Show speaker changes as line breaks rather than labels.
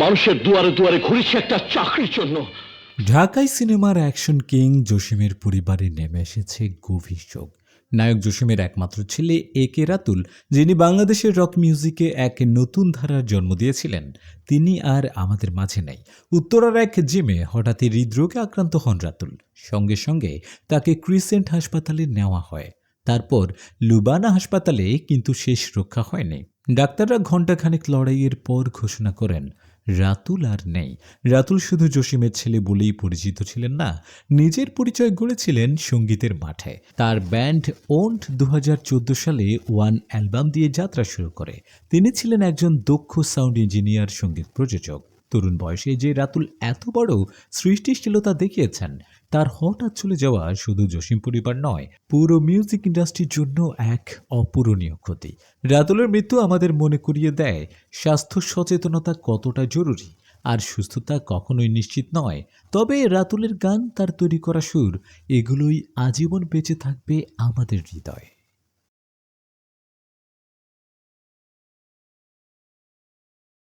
মানুষের দুয়ারে দুয়ারে ঘুরেছি একটা চাকরির জন্য।
ঢাকায় সিনেমার অ্যাকশন কিং জসিমের পরিবারে নেমে এসেছে গভীর শোক। নায়ক জসিমের একমাত্র ছেলে এ কে রাতুল, যিনি বাংলাদেশের রক মিউজিকে এক নতুন ধারার জন্ম দিয়েছিলেন, তিনি আর আমাদের মাঝে নেই। উত্তরার এক জিমে হঠাৎই হৃদরোগে আক্রান্ত হন রাতুল। সঙ্গে সঙ্গে তাকে ক্রিসেন্ট হাসপাতালে নেওয়া হয়। তারপর লুবানা হাসপাতালে কিন্তু শেষ রক্ষা হয়নি। ডাক্তাররা ঘণ্টাখানেক লড়াইয়ের পর ঘোষণা করেন রাতুল আর নেই। রাতুল শুধু জসিমের ছেলে বলেই পরিচিত ছিলেন না, নিজের পরিচয় গড়েছিলেন সঙ্গীতের মাঠে। তার ব্যান্ড ওন্ট দু হাজার চোদ্দ সালে ওয়ান অ্যালবাম দিয়ে যাত্রা শুরু করে। তিনি ছিলেন একজন দক্ষ সাউন্ড ইঞ্জিনিয়ার, সংগীত প্রযোজক। তরুণ বয়সে যে রাতুল এত বড় সৃষ্টিশীলতা দেখিয়েছেন তার হঠাৎ চলে যাওয়া শুধু জসিম পরিবার নয়, পুরো মিউজিক ইন্ডাস্ট্রির জন্য এক অপূরণীয় ক্ষতি। রাতুলের মৃত্যু আমাদের মনে করিয়ে দেয় স্বাস্থ্য সচেতনতা কতটা জরুরি আর সুস্থতা কখনোই নিশ্চিত নয়। তবে রাতুলের গান তার তৈরি করা সুর, এগুলোই আজীবন বেঁচে থাকবে আমাদের হৃদয়ে।